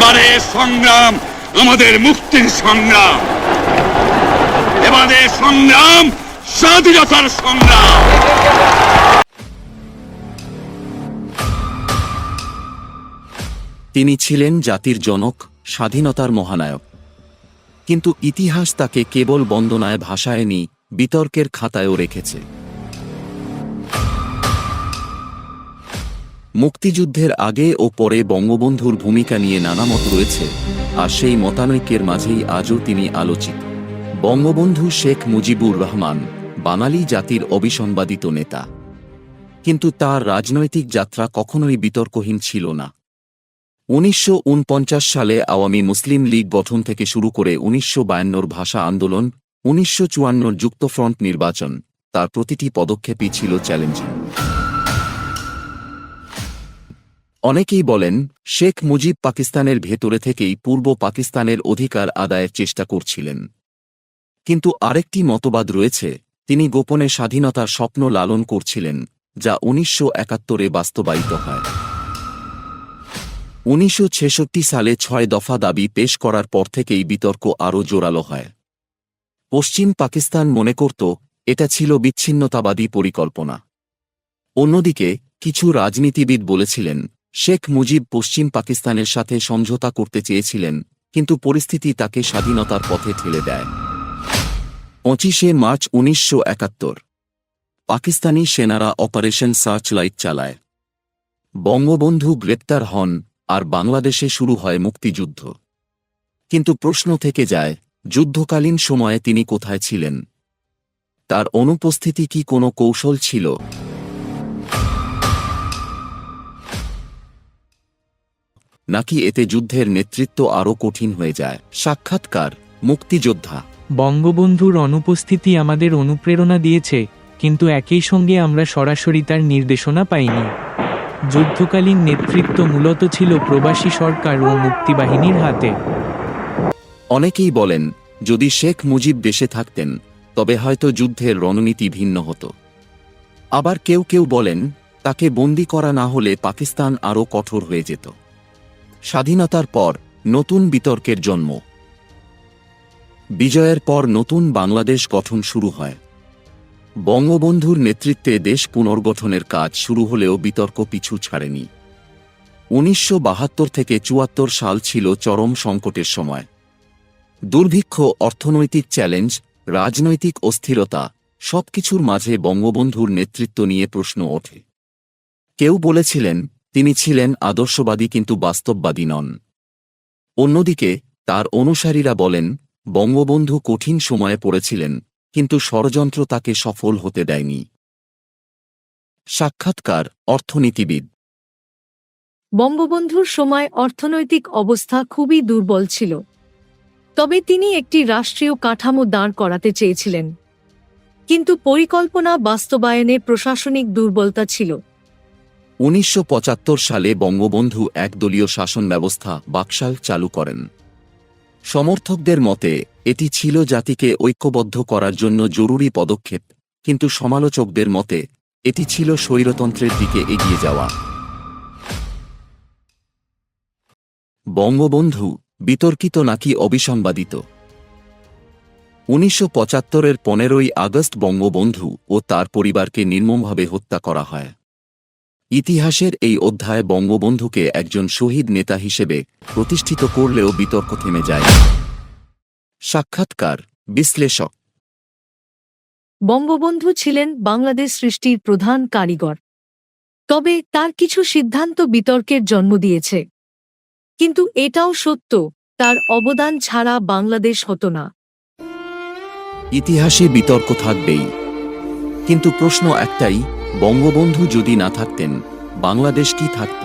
এবারে সংগ্রাম, আমাদের মুক্তির সংগ্রাম। এবারে সংগ্রাম, স্বাধীনতার সংগ্রাম। তিনি ছিলেন জাতির জনক, স্বাধীনতার মহানায়ক। কিন্তু ইতিহাস তাকে কেবল বন্দনায় ভাষায়নি বিতর্কের খাতায়ও রেখেছে। মুক্তিযুদ্ধের আগে ও পরে বঙ্গবন্ধুর ভূমিকা নিয়ে নানা মত রয়েছে, আর সেই মতানৈক্যের মাঝেই আজও তিনি আলোচিত। বঙ্গবন্ধু শেখ মুজিবুর রহমান, বাঙালি জাতির অবিসংবাদিত নেতা। কিন্তু তার রাজনৈতিক যাত্রা কখনোই বিতর্কহীন ছিল না। উনিশশো উনপঞ্চাশ সালে আওয়ামী মুসলিম লীগ গঠন থেকে শুরু করে উনিশশো ভাষা আন্দোলন, উনিশশো যুক্তফ্রন্ট নির্বাচন, তার প্রতিটি পদক্ষেপই ছিল চ্যালেঞ্জিং। অনেকেই বলেন, শেখ মুজিব পাকিস্তানের ভেতরে থেকেই পূর্ব পাকিস্তানের অধিকার আদায়ের চেষ্টা করছিলেন। কিন্তু আরেকটি মতবাদ রয়েছে, তিনি গোপনে স্বাধীনতার স্বপ্ন লালন করছিলেন, যা উনিশশো একাত্তরে বাস্তবায়িত হয়। উনিশশো ছেষট্টি সালে ছয় দফা দাবি পেশ করার পর থেকেই বিতর্ক আরও জোরালো হয়। পশ্চিম পাকিস্তান মনে করত, এটা ছিল বিচ্ছিন্নতাবাদী পরিকল্পনা। অন্যদিকে, কিছু রাজনীতিবিদ বলেছিলেন শেখ মুজিব পশ্চিম পাকিস্তানের সাথে সমঝোতা করতে চেয়েছিলেন, কিন্তু পরিস্থিতি তাকে স্বাধীনতার পথে ঠেলে দেয়। পঁচিশে মার্চ উনিশশো একাত্তর। পাকিস্তানি সেনারা অপারেশন সার্চলাইট চালায়। বঙ্গবন্ধু গ্রেপ্তার হন আর বাংলাদেশে শুরু হয় মুক্তিযুদ্ধ। কিন্তু প্রশ্ন থেকে যায়, যুদ্ধকালীন সময়ে তিনি কোথায় ছিলেন? তার অনুপস্থিতি কি কোনো কৌশল ছিল? নাকি এতে যুদ্ধের নেতৃত্ব আরও কঠিন হয়ে যায়। সাক্ষাৎকার মুক্তিযোদ্ধা। বঙ্গবন্ধুর অনুপস্থিতি আমাদের অনুপ্রেরণা দিয়েছে কিন্তু একই সঙ্গে আমরা সরাসরি তার নির্দেশনা পাইনি। যুদ্ধকালীন নেতৃত্ব মূলত ছিল প্রবাসী সরকার ও মুক্তিবাহিনীর হাতে। অনেকেই বলেন যদি শেখ মুজিব দেশে থাকতেন তবে হয়তো যুদ্ধের রণনীতি ভিন্ন হতো। আবার কেউ কেউ বলেন তাকে বন্দি করা না হলে পাকিস্তান আরও কঠোর হয়ে যেত। স্বাধীনতার পর নতুন বিতর্কের জন্ম। বিজয়ের পর নতুন বাংলাদেশ গঠন শুরু হয়। বঙ্গবন্ধুর নেতৃত্বে দেশ পুনর্গঠনের কাজ শুরু হলেও বিতর্ক পিছু ছাড়েনি। উনিশশো বাহাত্তর থেকে চুয়াত্তর সাল ছিল চরম সংকটের সময়। দুর্ভিক্ষ, অর্থনৈতিক চ্যালেঞ্জ, রাজনৈতিক অস্থিরতা সবকিছুর মাঝে বঙ্গবন্ধুর নেতৃত্ব নিয়ে প্রশ্ন ওঠে। কেউ বলেছিলেন তিনি ছিলেন আদর্শবাদী কিন্তু বাস্তববাদী নন। অন্যদিকে, তার অনুসারীরা বলেন, বঙ্গবন্ধু কঠিন সময়ে পড়েছিলেন, কিন্তু ষড়যন্ত্র তাকে সফল হতে দেয়নি। সাক্ষাৎকার, অর্থনীতিবিদ। বঙ্গবন্ধুর সময় অর্থনৈতিক অবস্থা খুবই দুর্বল ছিল। তবে তিনি একটি রাষ্ট্রীয় কাঠামো দাঁড় করাতে চেয়েছিলেন। কিন্তু পরিকল্পনা বাস্তবায়নে প্রশাসনিক দুর্বলতা ছিল। উনিশশো পঁচাত্তর সালে বঙ্গবন্ধু একদলীয় শাসন ব্যবস্থা বাকশাল চালু করেন। সমর্থকদের মতে, এটি ছিল জাতিকে ঐক্যবদ্ধ করার জন্য জরুরি পদক্ষেপ, কিন্তু সমালোচকদের মতে, এটি ছিল স্বৈরতন্ত্রের দিকে এগিয়ে যাওয়া। বঙ্গবন্ধু বিতর্কিত নাকি অবিসংবাদিত? উনিশশো পঁচাত্তরের পনেরোই আগস্ট বঙ্গবন্ধু ও তার পরিবারকে নির্মমভাবে হত্যা করা হয়। ইতিহাসের এই অধ্যায় বঙ্গবন্ধুকে একজন শহীদ নেতা হিসেবে প্রতিষ্ঠিত করলেও বিতর্ক থেমে যায়। সাক্ষাৎকার বিশ্লেষক। বঙ্গবন্ধু ছিলেন বাংলাদেশ সৃষ্টির প্রধান কারিগর। তবে তার কিছু সিদ্ধান্ত বিতর্কের জন্ম দিয়েছে। কিন্তু এটাও সত্য তার অবদান ছাড়া বাংলাদেশ হতো না। ইতিহাসে বিতর্ক থাকবেই। কিন্তু প্রশ্ন একটাই বঙ্গবন্ধু যদি না থাকতেন বাংলাদেশ কি থাকত?